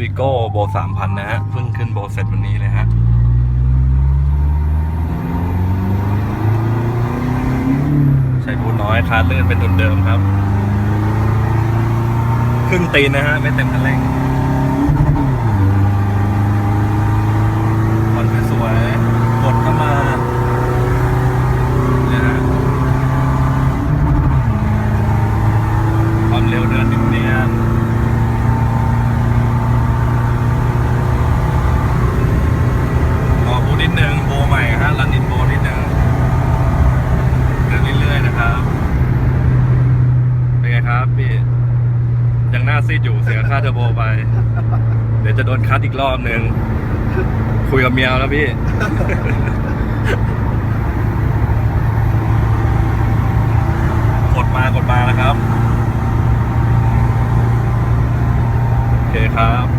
วิโก้โบสามพันนะฮะ เพิ่งขึ้นโบเสร็จวันนี้เลยฮะใช้บูทน้อยคาร์ลื่นเป็นทุนเดิมครับ ครึ่งตีนนะฮะ ไม่เต็มคันเร่งผ่อนสวยๆกดเข้ามาเนี่ยฮะความเร็วเดินเนียนๆต่อบูทนิดนึงโบใหม่ฮะรันนินโบนิดนึงเดินเรื่อยๆนะครับ เป็นไง ครับพี่ยังหน้าซีดอยู่เสียค่าเทอร์โบไป เดี๋ยวจะโดนคัดอีกรอบหนึ่งคุยกับเมียแล้วพี่กดมากดมานะครับ โอเคครับ